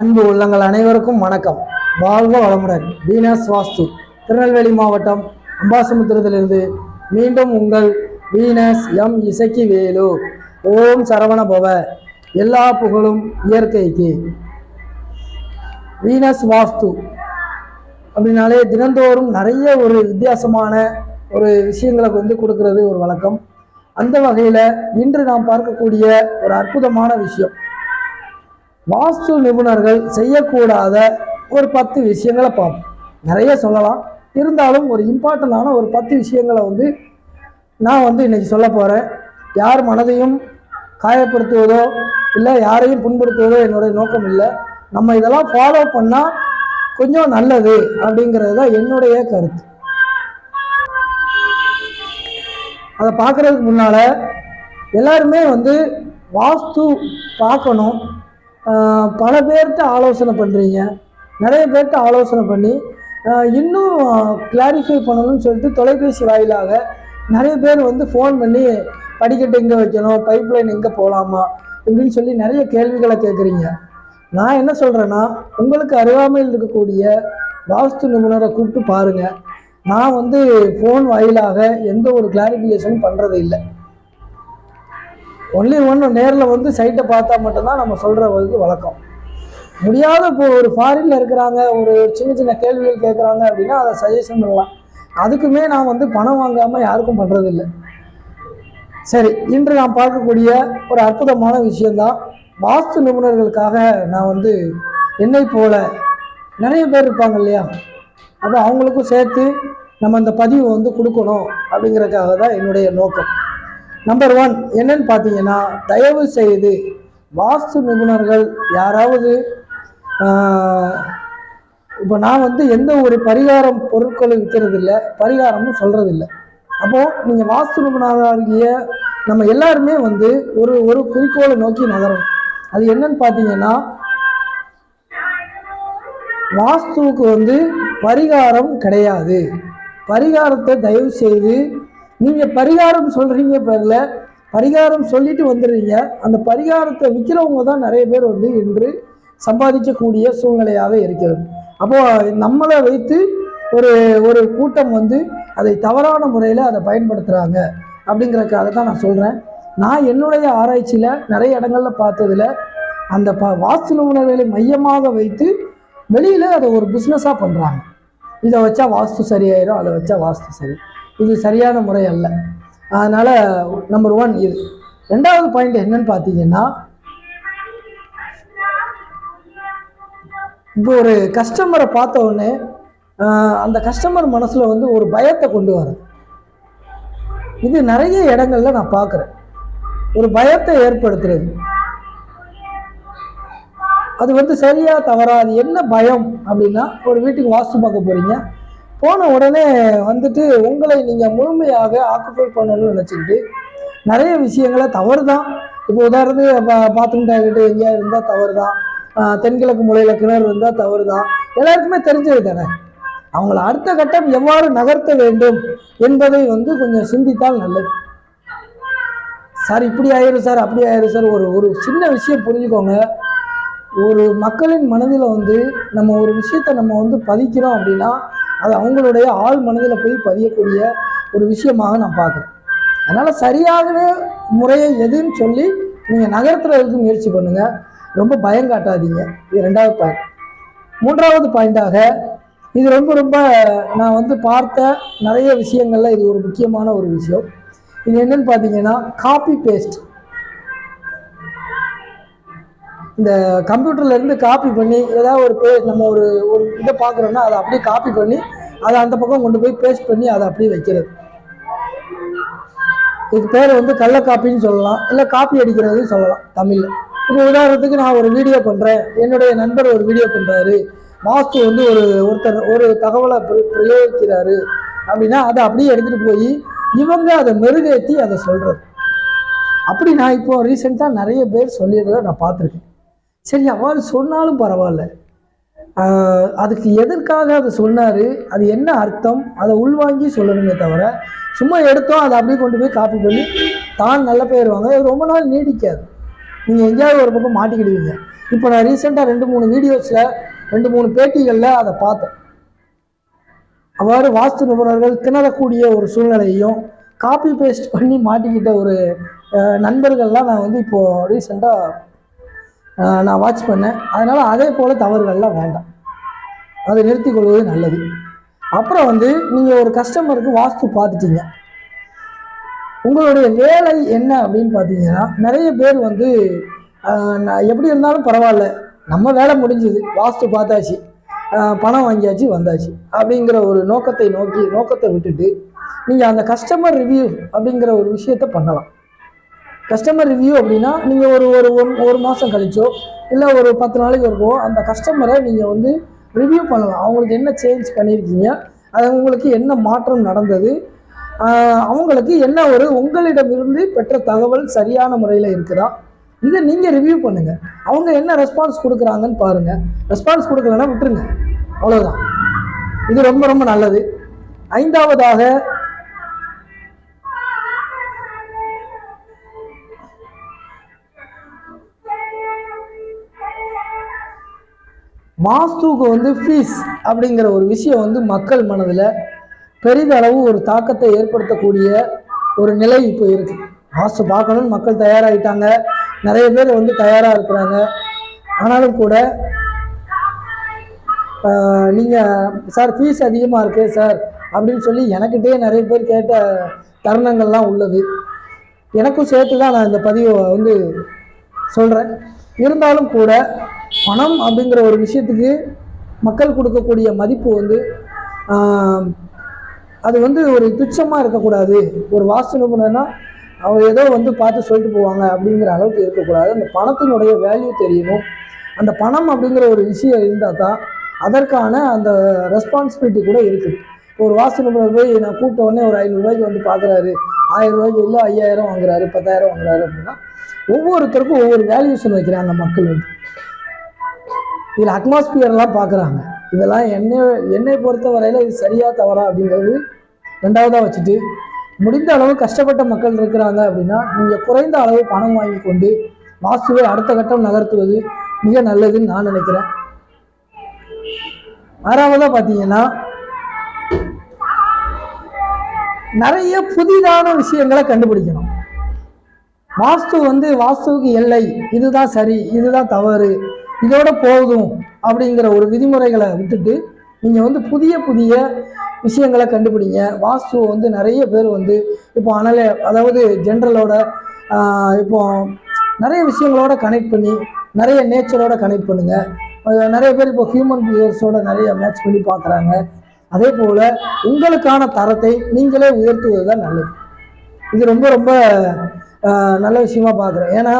அன்பு உள்ளங்கள் அனைவருக்கும் வணக்கம். வாழ்க வளமுடன். வீனஸ் வாஸ்து திருநெல்வேலி மாவட்டம் அம்பாசமுத்திரத்திலிருந்து மீண்டும் உங்கள் வீனஸ் எம் இசக்கி வேலு ஓம் சரவண பவ எல்லா புகழும் இயற்கைக்கு. வீனஸ் வாஸ்து அப்படின்னாலே தினந்தோறும் நிறைய ஒரு வித்தியாசமான ஒரு விஷயங்களை வந்து கொடுக்கறது ஒரு வழக்கம். அந்த வகையில் இன்று நாம் பார்க்கக்கூடிய ஒரு அற்புதமான விஷயம். வாஸ்து நிபுணர்கள் செய்யக்கூடாத ஒரு பத்து விஷயங்களை பார்ப்போம். நிறைய சொல்லலாம். இருந்தாலும் ஒரு இம்பார்ட்டண்டான ஒரு பத்து விஷயங்களை வந்து நான் வந்து இன்றைக்கி சொல்ல போகிறேன் யார் மனதையும் காயப்படுத்துவதோ இல்லை யாரையும் புண்படுத்துவதோ என்னுடைய நோக்கம் இல்லை. நம்ம இதெல்லாம் ஃபாலோ பண்ணால் கொஞ்சம் நல்லது அப்படிங்கிறது தான் என்னுடைய கருத்து. அதை பார்க்குறதுக்கு முன்னால் எல்லாருமே வந்து வாஸ்து பார்க்கணும். பல பேர்கிட்ட ஆலோசனை பண்ணுறீங்க நிறைய பேர்கிட்ட ஆலோசனை பண்ணி இன்னும் கிளாரிஃபை பண்ணணும்னு சொல்லிட்டு தொலைபேசி வாயிலாக நிறைய பேர் வந்து ஃபோன் பண்ணி படிக்கட்டு எங்கே வைக்கணும் பைப் லைன் எங்கே போகலாமா இப்படின்னு சொல்லி நிறைய கேள்விகளை கேட்குறீங்க நான் என்ன சொல்கிறேன்னா உங்களுக்கு அருகாமையில் இருக்கக்கூடிய வாஸ்து நிபுணரை கூப்பிட்டு பாருங்கள் நான் வந்து ஃபோன் வாயிலாக எந்த ஒரு கிளாரிஃபிகேஷனும் பண்ணுறது இல்லை ஒன்லி ஒன்று நேரில் வந்து சைட்டை பார்த்தா மட்டும்தான் நம்ம சொல்கிற வந்து வழக்கம். முடியாத இப்போ ஒரு ஃபாரினில் இருக்கிறாங்க ஒரு சின்ன சின்ன கேள்விகள் கேட்குறாங்க அப்படின்னா அதை சஜஷன் பண்ணலாம். அதுக்குமே நான் வந்து பணம் வாங்காமல் யாருக்கும் பண்ணுறதில்ல சரி இன்று நாம் பார்க்கக்கூடிய ஒரு அற்புதமான விஷயந்தான் வாஸ்து நிபுணர்களுக்காக நான் வந்து என்னை போல நிறைய பேர் இருப்பாங்க இல்லையா? அப்போ அவங்களுக்கும் சேர்த்து நம்ம இந்த பதிவு வந்து கொடுக்கணும் அப்படிங்கிறதுக்காக தான் என்னுடைய நோக்கம். நம்பர் ஒன் என்னன்னு பார்த்தீங்கன்னா தயவு செய்து வாஸ்து நிபுணர்கள் யாராவது இப்போ நான் வந்து எந்த ஒரு பரிகாரம் பொருட்களும் விற்கிறதில்ல பரிகாரமும் சொல்கிறதில்ல அப்போது நீங்கள் வாஸ்து நிபுணராகிய நம்ம எல்லாருமே வந்து ஒரு ஒரு குறிக்கோளை நோக்கி நகரும் அது என்னன்னு பார்த்தீங்கன்னா வாஸ்துவுக்கு வந்து பரிகாரம் கிடையாது. பரிகாரத்தை தயவு செய்து நீங்கள் பரிகாரம் சொல்கிறீங்க பேரில் பரிகாரம் சொல்லிட்டு வந்துடுறீங்க. அந்த பரிகாரத்தை விற்கிறவங்க தான் நிறைய பேர் வந்து இன்று சம்பாதிக்கக்கூடிய சூழ்நிலையாக இருக்கிறது. அப்போது நம்மளை வைத்து ஒரு ஒரு கூட்டம் வந்து அதை தவறான முறையில் அதை பயன்படுத்துகிறாங்க அப்படிங்கிறக்காக தான் நான் சொல்கிறேன் நான் என்னுடைய ஆராய்ச்சியில் நிறைய இடங்கள்ல பார்த்ததில் அந்த ப வாஸ்து நிபுணர்களை மையமாக வைத்து வெளியில் அதை ஒரு பிஸ்னஸாக பண்ணுறாங்க இதை வச்சா வாஸ்து சரியாயிரும் அதை வச்சா வாஸ்து சரி. இது சரியான முறை அல்ல. அதனால் நம்பர் ஒன் இது. ரெண்டாவது பாயிண்ட் என்னன்னு பார்த்தீங்கன்னா இப்போ ஒரு கஸ்டமரை பார்த்த உடனே அந்த கஸ்டமர் மனசில் வந்து ஒரு பயத்தை கொண்டு வர இது நிறைய இடங்கள்ல நான் பார்க்குறேன். ஒரு பயத்தை ஏற்படுத்துறது. அது வந்து சரியா தவறா அது என்ன பயம் அப்படின்னா ஒரு வீட்டுக்கு வாஸ்து பார்க்க போகிறீங்க போன உடனே வந்துட்டு உங்களை நீங்கள் முழுமையாக ஆக்குபை பண்ணணும்னு நினச்சிக்கிட்டு நிறைய விஷயங்களை தவறு தான் இப்போ உதாரணத்துக்கு பா- பாத்ரூம் டாய்லெட் எங்கேயா இருந்தால் தவறு தான் தென்கிழக்கு முறையில் கிணறு இருந்தால் தவறு தான் எல்லாருக்குமே தெரிஞ்சது தானே? அவங்கள அடுத்த கட்டம் எவ்வாறு நகர்த்த வேண்டும் என்பதை வந்து கொஞ்சம் சிந்தித்தால் நல்லது. சார் இப்படி ஆயிரும் சார் அப்படி ஆயிரும் சார். ஒரு ஒரு சின்ன விஷயம் புரிஞ்சுக்கோங்க. ஒரு மக்களின் மனதில் வந்து நம்ம ஒரு விஷயத்தை நம்ம வந்து பதிக்கிறோம் அப்படின்னா அது அவங்களுடைய ஆள் மனதில் போய் பதியக்கூடிய ஒரு விஷயமாக நான் பார்க்குறேன். அதனால் சரியாகவே முறையை எதுன்னு சொல்லி நீங்கள் நகர்த்துறதுக்கு முயற்சி பண்ணுங்கள் ரொம்ப பயம் காட்டாதீங்க. இது ரெண்டாவது பாயிண்ட் மூன்றாவது பாயிண்டாக இது ரொம்ப ரொம்ப நான் வந்து பார்த்த நிறைய விஷயங்களில் இது ஒரு முக்கியமான ஒரு விஷயம். இது என்னென்னு பார்த்தீங்கன்னா காப்பி பேஸ்ட் இந்த கம்ப்யூட்டர்ல இருந்து காப்பி பண்ணி ஏதாவது ஒரு பே நம்ம ஒரு ஒரு இதை பார்க்குறோன்னா அதை அப்படியே காப்பி பண்ணி அதை அந்த பக்கம் கொண்டு போய் பேஸ்ட் பண்ணி அதை அப்படியே வைக்கிறது. இதுக்கு பேர் வந்து கள்ள காப்பின்னு சொல்லலாம். இல்லை காப்பி அடிக்கிறதுன்னு சொல்லலாம் தமிழில். இப்போ உதாரணத்துக்கு நான் ஒரு வீடியோ பண்ணுறேன் என்னுடைய நண்பர் ஒரு வீடியோ பண்ணுறாரு வாஸ்து வந்து ஒரு ஒருத்தர் ஒரு தகவலை பிரயோகிக்கிறாரு அப்படின்னா அதை அப்படியே எடுத்துகிட்டு போய் இவங்க அதை மெருகேற்றி அதை சொல்கிறது அப்படி நான் இப்போ ரீசெண்டாக நிறைய பேர் சொல்லிடுறத நான் பார்த்துருக்கேன். சரி அவ்வாறு சொன்னாலும் பரவாயில்ல. அதுக்கு எதற்காக அதை சொன்னார்? அது என்ன அர்த்தம்? அதை உள்வாங்கி சொல்லணுமே தவிர சும்மா எடுத்தோம் அதை அப்படியே கொண்டு போய் காப்பி பண்ணி தான் நல்ல பேர் வாங்க அது ரொம்ப நாள் நீடிக்காது. நீங்கள் எங்கேயாவது ஒரு பக்கம் மாட்டிக்கிடுவீங்க. இப்போ நான் ரீசெண்டாக ரெண்டு மூணு வீடியோஸில் ரெண்டு மூணு பேட்டிகளில் அதை பார்த்தேன். அவ்வாறு வாஸ்து நிபுணர்கள் திணறக்கூடிய ஒரு சூழ்நிலையையும் காப்பி பேஸ்ட் பண்ணி மாட்டிக்கிட்ட ஒரு நண்பர்கள்லாம் நான் வந்து இப்போது ரீசெண்டாக நான் வாட்ச் பண்ணேன். அதனால் அதே போல் தவறுகள்லாம் வேண்டாம். அதை நிறுத்தி கொள்வது நல்லது. அப்புறம் வந்து நீங்கள் ஒரு கஸ்டமருக்கு வாஸ்து பார்த்துட்டீங்க. உங்களுடைய வேலை என்ன அப்படின்னு பார்த்தீங்கன்னா நிறைய பேர் வந்து நான் எப்படி இருந்தாலும் பரவாயில்ல. நம்ம வேலை முடிஞ்சுது. வாஸ்து பார்த்தாச்சு. பணம் வாங்கியாச்சு வந்தாச்சு. அப்படிங்கிற ஒரு நோக்கத்தை நோக்கி நோக்கத்தை விட்டுட்டு நீங்கள் அந்த கஸ்டமர் ரிவ்யூ அப்படிங்கிற ஒரு விஷயத்த பண்ணலாம். கஸ்டமர் ரிவ்யூ அப்படின்னா நீங்கள் ஒரு ஒரு ஒன் ஒரு மாதம் கழிச்சோ இல்லை ஒரு பத்து நாளைக்கு இருக்கோ அந்த கஸ்டமரை நீங்கள் வந்து ரிவ்யூ பண்ணலாம். அவங்களுக்கு என்ன சேஞ்ச் பண்ணியிருக்கீங்க அது உங்களுக்கு என்ன மாற்றம் நடந்தது அவங்களுக்கு என்ன ஒரு உங்களிடமிருந்து பெற்ற தகவல் சரியான முறையில் இருக்குதா இதை நீங்கள் ரிவ்யூ பண்ணுங்கள் அவங்க என்ன ரெஸ்பான்ஸ் கொடுக்குறாங்கன்னு பாருங்கள் ரெஸ்பான்ஸ் கொடுக்கலன்னா விட்டுருங்க. அவ்வளோதான் இது ரொம்ப ரொம்ப நல்லது. ஐந்தாவதாக வாஸ்துவுக்கு வந்து ஃபீஸ் அப்படிங்கிற ஒரு விஷயம் வந்து மக்கள் மனதில் பெரிதளவு ஒரு தாக்கத்தை ஏற்படுத்தக்கூடிய ஒரு நிலை இப்போ இருக்குது வாஸ்து பார்க்கணும்னு மக்கள் தயாராகிட்டாங்க நிறைய பேர் வந்து தயாராக இருக்கிறாங்க. ஆனாலும் கூட நீங்கள் சார் ஃபீஸ் அதிகமாக இருக்கு சார் அப்படின்னு சொல்லி எனக்கிட்டே நிறைய பேர் கேட்ட தருணங்கள்லாம் உள்ளது. எனக்கும் சேர்த்து தான் நான் இந்த பதிவை வந்து சொல்கிறேன் இருந்தாலும் கூட பணம் அப்படிங்கிற ஒரு விஷயத்துக்கு மக்கள் கொடுக்கக்கூடிய மதிப்பு வந்து அது வந்து ஒரு துச்சமாக இருக்கக்கூடாது. ஒரு வாஸ்து நிபுணர்னா அவங்க ஏதோ வந்து பார்த்து சொல்லிட்டு போவாங்க அப்படிங்கிற அளவுக்கு இருக்கக்கூடாது. அந்த பணத்தினுடைய வேல்யூ தெரியணும். அந்த பணம் அப்படிங்கிற ஒரு விஷயம் இருந்தால் தான் அதற்கான அந்த ரெஸ்பான்சிபிலிட்டி கூட இருக்குது ஒரு வாஸ்து நிபுணர் போய் நான் கூப்பிட்ட உடனே ஒரு ஐநூறுரூவாய்க்கு வந்து பார்க்குறாரு. ஆயிரம் ரூபாய்க்கு இல்லை ஐயாயிரம் வாங்குறாரு பத்தாயிரம் வாங்குறாரு அப்படின்னா ஒவ்வொருத்தருக்கும் ஒவ்வொரு வேல்யூஷன் வைக்கிறாங்க மக்கள் வந்து. இதில் அட்மாஸ்பியர்லாம் பார்க்குறாங்க இதெல்லாம் என்னை என்னை பொறுத்த வரையில் இது சரியாக தவறா அப்படிங்கிறது ரெண்டாவதாக வச்சுட்டு முடிந்த அளவு கஷ்டப்பட்ட மக்கள் இருக்கிறாங்க அப்படின்னா நீங்கள் குறைந்த அளவு பணம் வாங்கி கொண்டு வாசுவை அடுத்த கட்டம் நகர்த்துவது மிக நல்லதுன்னு நான் நினைக்கிறேன். ஆறாவதாக பார்த்தீங்கன்னா நிறைய புதிதான விஷயங்களை கண்டுபிடிக்கணும். வாஸ்து வந்து வாஸ்துவுக்கு எல்லை. இதுதான் சரி இதுதான் தவறு. இதோட போதும் அப்படிங்கிற ஒரு விதிமுறைகளை விட்டுட்டு நீங்கள் வந்து புதிய புதிய விஷயங்களை கண்டுபிடிங்க. வாஸ்துவை வந்து நிறைய பேர் வந்து இப்போ அனல அதாவது ஜென்ரலோட இப்போ நிறைய விஷயங்களோட கனெக்ட் பண்ணி நிறைய நேச்சரோட கனெக்ட் பண்ணுங்கள் நிறைய பேர் இப்போ ஹியூமன் பிஹேவியர்ஸோட நிறைய மேட்ச் பண்ணி பார்க்குறாங்க. அதே போல் உங்களுக்கான தரத்தை நீங்களே உயர்த்துவது தான் நல்லது. இது ரொம்ப ரொம்ப நல்ல விஷயமா பார்க்குறேன். ஏன்னா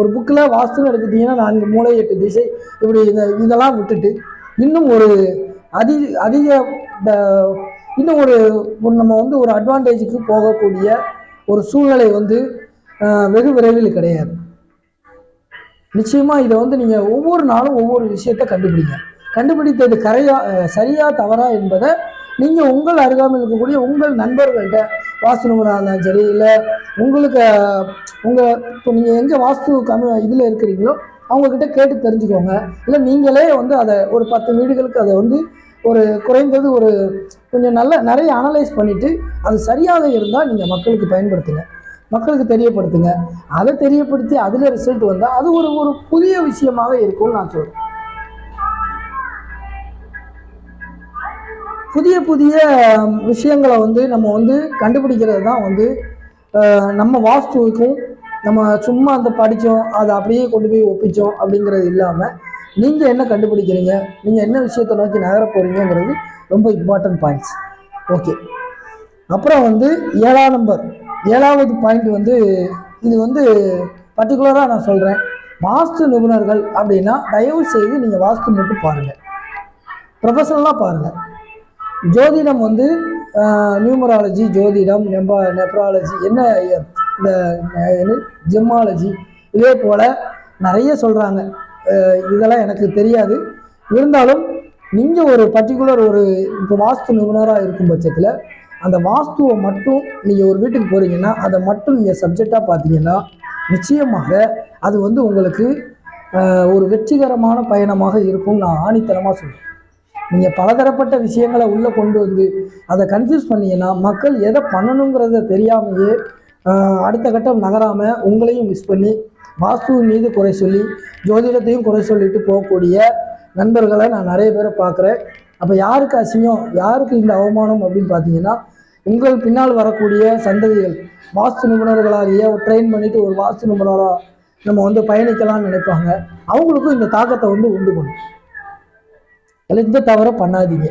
ஒரு புக்கில் வாஸ்துன்னு எடுத்துட்டிங்கன்னா நான்கு மூளை எட்டு திசை இப்படி இந்த இதெல்லாம் விட்டுட்டு இன்னும் ஒரு அதி அதிக இன்னும் ஒரு நம்ம வந்து ஒரு அட்வான்டேஜுக்கு போகக்கூடிய ஒரு சூழ்நிலை வந்து வெகு விரைவில் கிடையாது. நிச்சயமாக இதை வந்து நீங்கள் ஒவ்வொரு நாளும் ஒவ்வொரு விஷயத்தை கண்டுபிடிங்க. கண்டுபிடித்தது கரையா சரியா தவறா என்பதை நீங்கள் உங்கள் அருகாமல் இருக்கக்கூடிய உங்கள் நண்பர்கள்ட்ட வாஸ்து நிபுணராக இருந்தாலும் சரி இல்லை உங்களுக்கு உங்கள் இப்போ நீங்கள் எங்கே வாஸ்து கம்மி இதில் இருக்கிறீங்களோ அவங்கக்கிட்ட கேட்டு தெரிஞ்சுக்கோங்க. இல்லை நீங்களே வந்து அதை ஒரு பத்து வீடுகளுக்கு அதை வந்து ஒரு குறைந்தது ஒரு கொஞ்சம் நல்ல நிறைய அனலைஸ் பண்ணிவிட்டு அது சரியாக இருந்தால் நீங்கள் மக்களுக்கு பயன்படுத்துங்க. மக்களுக்கு தெரியப்படுத்துங்க. அதை தெரியப்படுத்தி அதில் ரிசல்ட் வந்தால் அது ஒரு ஒரு புதிய விஷயமாக இருக்கும்னு நான் சொல்கிறேன் புதிய புதிய விஷயங்களை வந்து நம்ம வந்து கண்டுபிடிக்கிறது தான் வந்து நம்ம வாஸ்துவுக்கும் நம்ம சும்மா அந்த படித்தோம் அதை அப்படியே கொண்டு போய் ஒப்பிச்சோம் அப்படிங்கிறது இல்லாமல் நீங்கள் என்ன கண்டுபிடிக்கிறீங்க? நீங்கள் என்ன விஷயத்தை நோக்கி நகர போகிறீங்கிறது ரொம்ப இம்பார்ட்டன்ட் பாயிண்ட்ஸ் ஓகே அப்புறம் வந்து ஏழாம் நம்பர் ஏழாவது பாயிண்ட் வந்து இது வந்து பர்டிகுலராக நான் சொல்கிறேன் வாஸ்து நிபுணர்கள் அப்படின்னா தயவு செய்து நீங்கள் வாஸ்து மட்டும் பாருங்கள் ப்ரொஃபஷனலாக பாருங்கள் ஜோதிடம் வந்து நியூமராலஜி ஜோதிடம் நெம்பா நெப்ராலஜி என்ன இந்த என்ன ஜெம்மாலஜி இதே போல் நிறைய சொல்கிறாங்க இதெல்லாம் எனக்கு தெரியாது. இருந்தாலும் நீங்கள் ஒரு பர்டிகுலர் ஒரு இப்போ வாஸ்து நிபுணராக இருக்கும் பட்சத்தில் அந்த வாஸ்துவை மட்டும் நீங்கள் ஒரு வீட்டுக்கு போகிறீங்கன்னா அதை மட்டும் நீங்கள் சப்ஜெக்டாக பார்த்தீங்கன்னா நிச்சயமாக அது வந்து உங்களுக்கு ஒரு வெற்றிகரமான பயணமாக இருக்கும்னு நான் ஆணித்தனமாக சொல்கிறேன் நீங்கள் பலதரப்பட்ட விஷயங்களை உள்ளே கொண்டு வந்து அதை கன்ஃபியூஸ் பண்ணீங்கன்னா மக்கள் எதை பண்ணணுங்கிறத தெரியாமையே அடுத்த கட்டம் நகராமல் உங்களையும் மிஸ் பண்ணி வாஸ்து மீது குறை சொல்லி ஜோதிடத்தையும் குறை சொல்லிட்டு போகக்கூடிய நண்பர்களை நான் நிறைய பேரை பார்க்குறேன். அப்போ யாருக்கு அசிங்கம் யாருக்கு இந்த அவமானம் அப்படின்னு பார்த்தீங்கன்னா உங்கள் பின்னால் வரக்கூடிய சந்ததிகள் வாஸ்து நிபுணர்களாகிய ட்ரெயின் பண்ணிட்டு ஒரு வாஸ்து நிபுணராக நம்ம வந்து பயணிக்கலாம்னு நினைப்பாங்க. அவங்களுக்கும் இந்த தாக்கத்தை வந்து உண்டு பண்ணும். அதில் இந்த தவறை பண்ணாதீங்க.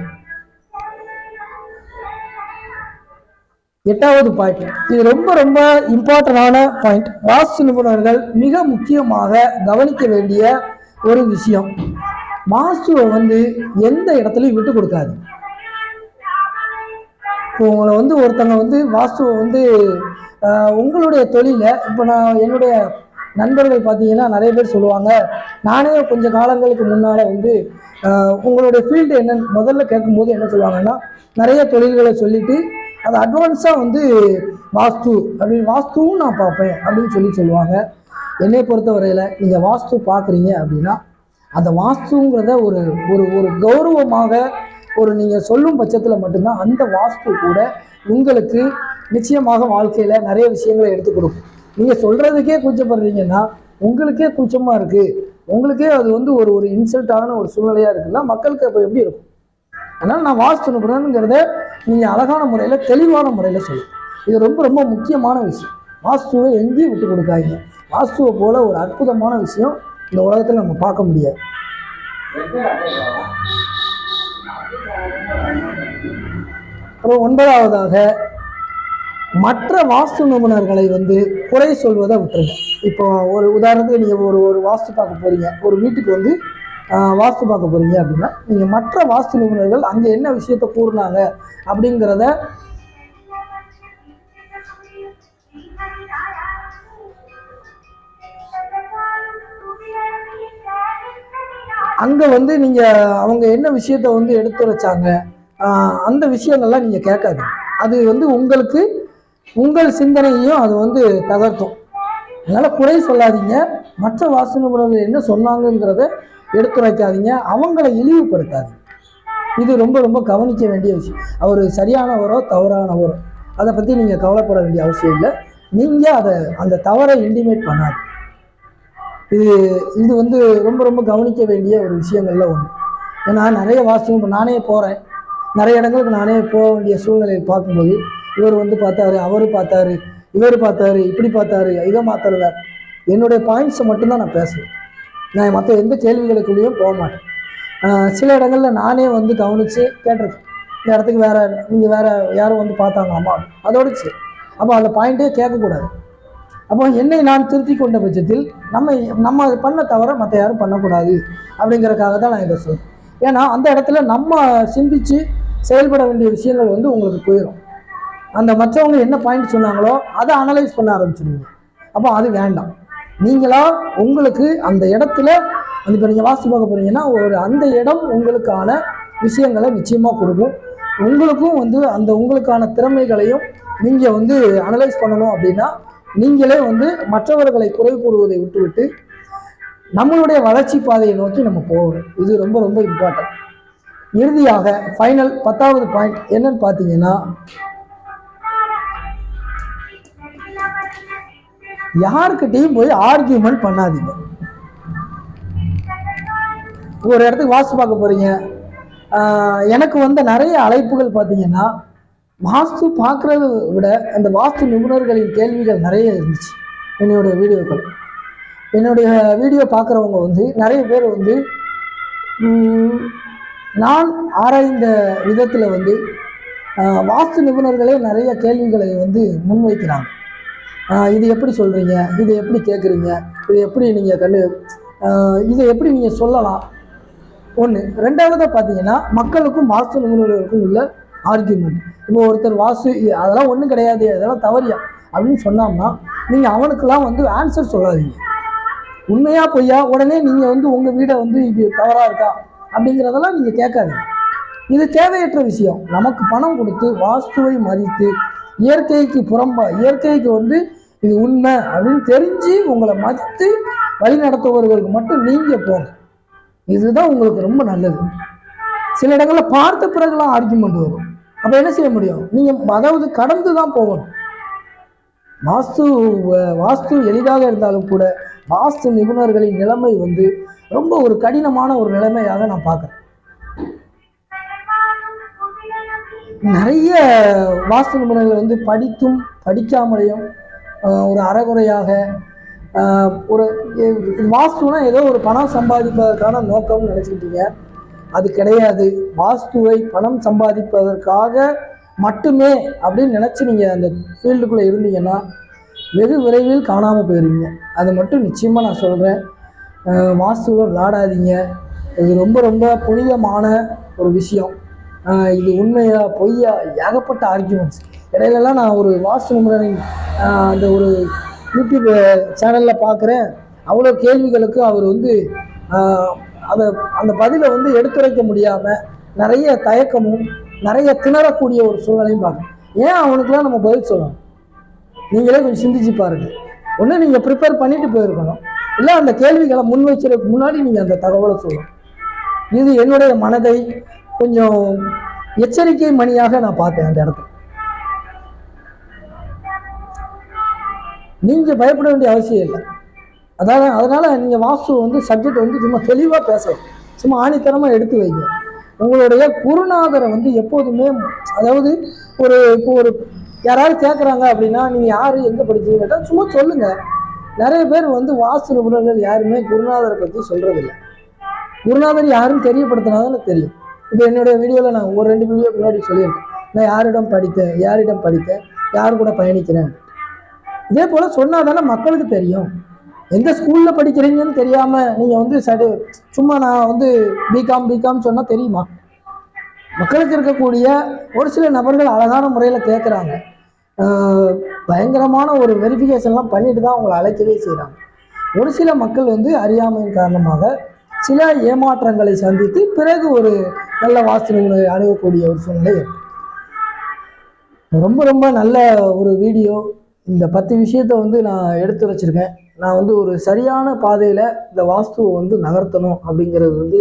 எட்டாவது பாயிண்ட் இது ரொம்ப ரொம்ப இம்பார்ட்டண்டான பாயிண்ட் வாஸ்து நிபுணர்கள் மிக முக்கியமாக கவனிக்க வேண்டிய ஒரு விஷயம். வாஸ்துவை வந்து எந்த இடத்துலையும் விட்டு கொடுக்காது. இப்போ உங்களை வந்து ஒருத்தங்க வந்து வாஸ்துவை வந்து ஆஹ், உங்களுடைய தொழிலை இப்போ நான் என்னுடைய நண்பர்கள் பார்த்தீங்கன்னா நிறைய பேர் சொல்லுவாங்க நானே கொஞ்ச காலங்களுக்கு முன்னால் வந்து உங்களுடைய ஃபீல்டு என்னன்னு முதல்ல கேட்கும்போது என்ன சொல்லுவாங்கன்னா நிறைய தொழில்களை சொல்லிட்டு அது அட்வான்ஸாக வந்து வாஸ்து அப்படின்னு வாஸ்துவும் நான் பார்ப்பேன் அப்படின்னு சொல்லி சொல்லுவாங்க. என்னை பொறுத்தவரையில் நீங்கள் வாஸ்து பார்க்குறீங்க அப்படின்னா அந்த வாஸ்துங்கிறத ஒரு ஒரு ஒரு கௌரவமாக ஒரு நீங்கள் சொல்லும் பட்சத்தில் மட்டும்தான் அந்த வாஸ்து கூட உங்களுக்கு நிச்சயமாக வாழ்க்கையில் நிறைய விஷயங்களை எடுத்து கொடுக்கும். நீங்கள் சொல்கிறதுக்கே கூச்சப்படுறீங்கன்னா உங்களுக்கே கூச்சமாக இருக்குது உங்களுக்கே அது வந்து ஒரு ஒரு இன்சல்ட்டான ஒரு சூழ்நிலையாக இருக்குன்னா மக்களுக்கு அப்போ எப்படி இருக்கும்? அதனால் நான் வாஸ்து நிபுணருங்கிறத நீங்கள் அழகான முறையில் தெளிவான முறையில் சொல்லு இது ரொம்ப ரொம்ப முக்கியமான விஷயம். வாஸ்துவை எங்கேயும் விட்டு கொடுக்காதீங்க. வாஸ்துவை போல் ஒரு அற்புதமான விஷயம் இந்த உலகத்தில் நம்ம பார்க்க முடியாது. அப்புறம் ஒன்பதாவதாக மற்ற வாஸ்து நிபுணர்களை வந்து குறை சொல்வதை விட்டுருங்க. இப்போ ஒரு உதாரணத்துக்கு நீங்கள் ஒரு ஒரு வாஸ்து பார்க்க போறீங்க. ஒரு வீட்டுக்கு வந்து வாஸ்து பார்க்க போறீங்க அப்படின்னா நீங்கள் மற்ற வாஸ்து நிபுணர்கள் அங்கே என்ன விஷயத்த கூறினாங்க அப்படிங்கிறத அங்கே வந்து நீங்கள் அவங்க என்ன விஷயத்த வந்து எடுத்துரைச்சாங்க அந்த விஷயங்கள்லாம் நீங்கள் கேட்காதீங்க. அது வந்து உங்களுக்கு உங்கள் சிந்தனையையும் அது வந்து தகர்த்தும். அதனால் குறை சொல்லாதீங்க. மற்ற வாசு நிபுணர்கள் என்ன சொன்னாங்கங்கிறத எடுத்துரைக்காதீங்க. அவங்கள இழிவுபடுத்தாதீங்க. இது ரொம்ப ரொம்ப கவனிக்க வேண்டிய விஷயம். அவர் சரியானவரோ தவறானவரோ. அதை பற்றி நீங்கள் கவலைப்பட வேண்டிய அவசியம் இல்லை. நீங்கள் அதை அந்த தவறை இன்டிமேட் பண்ணாது இது இது வந்து ரொம்ப ரொம்ப கவனிக்க வேண்டிய ஒரு விஷயங்கள்ல ஒன்று ஏன்னா நிறைய வாஸ்து நானே போகிறேன் நிறைய இடங்களுக்கு நானே போக வேண்டிய சூழ்நிலையை பார்க்கும்போது இவர் வந்து பார்த்தாரு அவர் பார்த்தாரு இவர் பார்த்தாரு இப்படி பார்த்தாரு இதை மாத்தறல என்னுடைய பாயிண்ட்ஸை மட்டும்தான் நான் பேசுவேன். நான் மற்ற எந்த கேள்விகளுக்குள்ளேயும் போக மாட்டேன். சில இடங்களில் நானே வந்து கவனித்து கேட்டிருக்கேன். இந்த இடத்துக்கு வேற நீங்கள் வேறு யாரும் வந்து பார்த்தாங்களாமா அதோடு சரி. அப்போ அந்த பாயிண்ட்டே கேட்கக்கூடாது. அப்போ என்னை நான் திருத்தி கொண்ட பட்சத்தில் நம்ம நம்ம அது பண்ண தவிர மற்ற யாரும் பண்ணக்கூடாது அப்படிங்கிறக்காக தான் நான் இதை சொல்கிறேன் ஏன்னா அந்த இடத்துல நம்ம சிந்தித்து செயல்பட வேண்டிய விஷயங்கள் வந்து உங்களுக்கு போயிடும் அந்த மற்றவங்க என்ன பாயிண்ட் சொன்னாங்களோ அதை அனலைஸ் பண்ண ஆரம்பிச்சிடுவீங்க அப்போ அது வேண்டாம். நீங்களா உங்களுக்கு அந்த இடத்துல அந்த இப்போ நீங்கள் வாஸ்து பார்க்க போகிறீங்கன்னா ஒரு அந்த இடம் உங்களுக்கான விஷயங்களை நிச்சயமாக கொடுக்கும். உங்களுக்கும் வந்து அந்த உங்களுக்கான திறமைகளையும் நீங்கள் வந்து அனலைஸ் பண்ணணும் அப்படின்னா நீங்களே வந்து மற்றவர்களை குறை கூறுவதை விட்டுவிட்டு நம்மளுடைய வளர்ச்சி பாதையை நோக்கி நம்ம போகணும். இது ரொம்ப ரொம்ப இம்பார்ட்டன்ட் இறுதியாக ஃபைனல் பத்தாவது பாயிண்ட் என்னன்னு பார்த்தீங்கன்னா யாருக்கிட்டையும் போய் ஆர்கியூமெண்ட் பண்ணாதீங்க. ஒரு இடத்துக்கு வாஸ்து பார்க்க போறீங்க. எனக்கு வந்த நிறைய அழைப்புகள் பார்த்தீங்கன்னா வாஸ்து பார்க்கறத விட அந்த வாஸ்து நிபுணர்களின் கேள்விகள் நிறைய இருந்துச்சு என்னுடைய வீடியோக்கள். என்னுடைய வீடியோ பார்க்குறவங்க வந்து நிறைய பேர் வந்து நான் ஆராய்ந்த விதத்தில் வந்து வாஸ்து நிபுணர்களே நிறைய கேள்விகளை வந்து முன்வைக்கிறாங்க. இது எப்படி சொல்கிறீங்க இதை எப்படி கேட்குறீங்க இது எப்படி நீங்கள் கண்டு இதை எப்படி நீங்கள் சொல்லலாம்? ஒன்று ரெண்டாவதாக பார்த்தீங்கன்னா மக்களுக்கும் வாஸ்து நிபுணர்களுக்கும் உள்ள ஆர்கியூமெண்ட் இப்போ ஒருத்தர் வாஸ்து அதெல்லாம் ஒன்றும் கிடையாது அதெல்லாம் தவறியா? அப்படின்னு சொன்னோம்னா நீங்கள் அவனுக்கெல்லாம் வந்து ஆன்சர் சொல்லாதீங்க. உண்மையாக பொய்யா? உடனே நீங்கள் வந்து உங்கள் வீடை வந்து இது தவறாக இருக்கா? அப்படிங்கிறதெல்லாம் நீங்கள் கேட்காதீங்க. இது தேவையற்ற விஷயம். நமக்கு பணம் கொடுத்து வாஸ்துவை மதித்து இயற்கைக்கு புறம்பா இயற்கைக்கு வந்து இது உண்மை. அப்படின்னு தெரிஞ்சு உங்களை மதித்து வழி நடத்துபவர்களுக்கு மட்டும் நீங்க போங்க. இதுதான் உங்களுக்கு ரொம்ப நல்லது. சில இடங்களில் பார்த்த பிறகுலாம் ஆர்குமெண்ட் வரும். அப்போ என்ன செய்ய முடியும்? நீங்க அதாவது கடந்து தான் போகணும். வாஸ்து வாஸ்து எளிதாக இருந்தாலும் கூட வாஸ்து நிபுணர்களின் நிலைமை வந்து ரொம்ப ஒரு கடினமான ஒரு நிலைமையாக நான் பார்க்குறேன். நிறைய வாஸ்து நிபுணர்கள் வந்து படித்தும் படிக்காமலையும் ஒரு அறகுறையாக ஒரு வாஸ்துனா ஏதோ ஒரு பணம் சம்பாதிப்பதற்கான நோக்கம்னு நினச்சிக்கிட்டீங்க அது கிடையாது. வாஸ்துவை பணம் சம்பாதிப்பதற்காக மட்டுமே அப்படின்னு நினச்சி நீங்கள் அந்த ஃபீல்டுக்குள்ளே இருந்தீங்கன்னா வெகு விரைவில் காணாமல் போயிருவீங்க. அது மட்டும் நிச்சயமாக நான் சொல்கிறேன் வாஸ்துவை விளாடாதீங்க இது ரொம்ப ரொம்ப புனிதமான ஒரு விஷயம். இது உண்மையா பொய்யா ஏகப்பட்ட ஆர்கியூமெண்ட்ஸ் இடையிலலாம் நான் ஒரு வாஸ்து நிபுணரின் அந்த ஒரு யூடியூப் சேனலில் பார்க்குறேன். அவ்வளோ கேள்விகளுக்கு அவர் வந்து அதை அந்த பதிலை வந்து எடுத்துரைக்க முடியாமல் நிறைய தயக்கமும் நிறைய திணறக்கூடிய ஒரு சூழ்நிலையும் பார்க்குறேன். ஏன் அவனுக்குலாம் நம்ம பதில் சொல்லணும்? நீங்களே கொஞ்சம் சிந்திச்சு பாருங்கள் ஒன்று நீங்கள் ப்ரிப்பேர் பண்ணிட்டு போயிருக்கணும். இல்லை அந்த கேள்விகளை முன் வைக்கிறதுக்கு முன்னாடி நீங்கள் அந்த தகவலை சொல்லணும். இது என்னுடைய மனதை கொஞ்சம் எச்சரிக்கை மணியாக நான் பார்த்தேன் அந்த இடத்துல. நீங்கள் பயப்பட வேண்டிய அவசியம் இல்லை. அதாவது அதனால் நீங்கள் வாஸ்து வந்து சப்ஜெக்ட் வந்து சும்மா தெளிவாக பேசணும். சும்மா ஆணித்தனமாக எடுத்து வைங்க. உங்களுடைய குருநாதரை வந்து எப்போதுமே அதாவது ஒரு இப்போ ஒரு யாராவது கேட்குறாங்க அப்படின்னா நீங்கள் யார் எங்கே படிச்சீங்கன்னு கேட்டால் சும்மா சொல்லுங்கள் நிறைய பேர் வந்து வாஸ்து நிபுணர்கள் யாருமே குருநாதரை பற்றி சொல்கிறதில்ல குருநாதர் யாரும் தெரியப்படுத்தினாதான் தெரியும். இப்போ என்னுடைய வீடியோவில் நான் ஒரு ரெண்டு வீடியோ முன்னாடி சொல்லியிருக்கேன். நான் யாரிடம் படித்தேன் யாரிடம் படித்தேன் யார் கூட பயணிக்கிறேன். இதே போல் சொன்னால் தானே மக்களுக்கு தெரியும். எந்த ஸ்கூலில் படிக்கிறீங்கன்னு தெரியாமல் நீங்கள் வந்து சடு சும்மா நான் வந்து பிகாம் பிகாம் சொன்னால் தெரியுமா? மக்களுக்கு இருக்கக்கூடிய ஒரு சில நபர்கள் அழகான முறையில் கேட்குறாங்க பயங்கரமான ஒரு வெரிஃபிகேஷன்லாம் பண்ணிட்டு தான் அவங்களை அழைக்கவே செய்கிறாங்க ஒரு சில மக்கள் வந்து அறியாமையின் காரணமாக சில ஏமாற்றங்களை சந்தித்து பிறகு ஒரு நல்ல வாசனை அணுகக்கூடிய ஒரு சூழ்நிலை ரொம்ப ரொம்ப நல்ல ஒரு வீடியோ இந்த பத்து விஷயத்தை வந்து நான் எடுத்து வச்சுருக்கேன். நான் வந்து ஒரு சரியான பாதையில் இந்த வாஸ்துவை வந்து நகர்த்தணும் அப்படிங்கிறது வந்து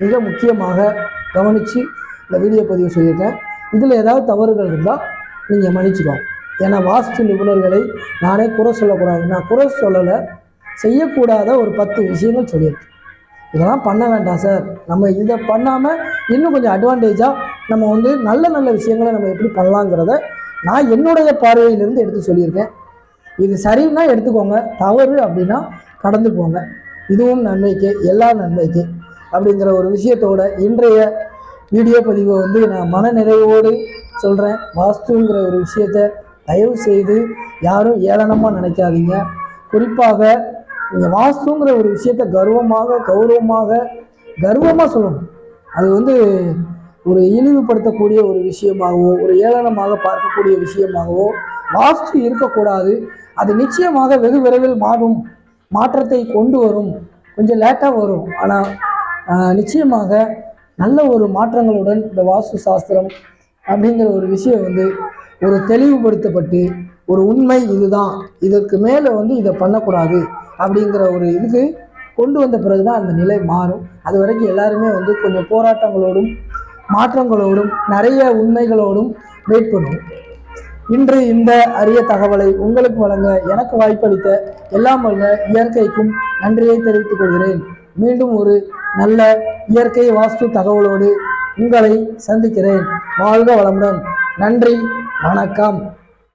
மிக முக்கியமாக கவனித்து இந்த வீடியோ பதிவு செய்திருக்கேன் இதில் ஏதாவது தவறுகள் இருந்தால் நீங்கள் மன்னிச்சுக்கோங்க. ஏன்னா வாஸ்து நிபுணர்களை நானே குறை சொல்லக்கூடாது. நான் குறை சொல்லலை செய்யக்கூடாத ஒரு பத்து விஷயங்கள் சொல்லியிருக்கேன். இதெல்லாம் பண்ண வேண்டாம் சார். நம்ம இதை பண்ணாமல் இன்னும் கொஞ்சம் அட்வான்டேஜாக நம்ம வந்து நல்ல நல்ல விஷயங்களை நம்ம எப்படி பண்ணலாங்கிறத நான் என்னுடைய பார்வையிலிருந்து எடுத்து சொல்லியிருக்கேன். இது சரின்னா எடுத்துக்கோங்க. தவறு அப்படின்னா கடந்து போங்க. இதுவும் நன்மைக்கு எல்லா நன்மைக்கு அப்படிங்கிற ஒரு விஷயத்தோட இன்றைய வீடியோ பதிவை வந்து நான் மனநிறைவோடு சொல்கிறேன் வாஸ்துங்கிற ஒரு விஷயத்தை தயவு செய்து யாரும் ஏளனமாக நினைக்காதீங்க. குறிப்பாக நீங்கள் வாஸ்துங்கிற ஒரு விஷயத்தை கர்வமாக கௌரவமாக கர்வமாக சொல்லணும். அது வந்து ஒரு இழிவுபடுத்தக்கூடிய ஒரு விஷயமாகவோ ஒரு ஏளனமாக பார்க்கக்கூடிய விஷயமாகவோ வாஸ்து இருக்கக்கூடாது. அது நிச்சயமாக வெகு விரைவில் மாறும். மாற்றத்தை கொண்டு வரும். கொஞ்சம் லேட்டாக வரும். ஆனால் நிச்சயமாக நல்ல ஒரு மாற்றங்களுடன் இந்த வாஸ்து சாஸ்திரம் அப்படிங்கிற ஒரு விஷயம் வந்து ஒரு தெளிவுபடுத்தப்பட்டு ஒரு உண்மை இதுதான். இதற்கு மேலே வந்து இதை பண்ணக்கூடாது அப்படிங்கிற ஒரு இதுக்கு கொண்டு வந்த பிறகு தான் அந்த நிலை மாறும். அது வரைக்கும் எல்லாருமே வந்து கொஞ்சம் போராட்டங்களோடும் மாற்றங்களோடும் நிறைய உண்மைகளோடும் வெயிட் இன்று இந்த அரிய தகவலை உங்களுக்கு வழங்க எனக்கு வாய்ப்பளித்த எல்லாம் வல்ல இயற்கைக்கும் நன்றியை தெரிவித்துக் கொள்கிறேன். மீண்டும் ஒரு நல்ல இயற்கை வாஸ்து தகவலோடு உங்களை சந்திக்கிறேன். வாழ்க வளமுடன். நன்றி. வணக்கம்.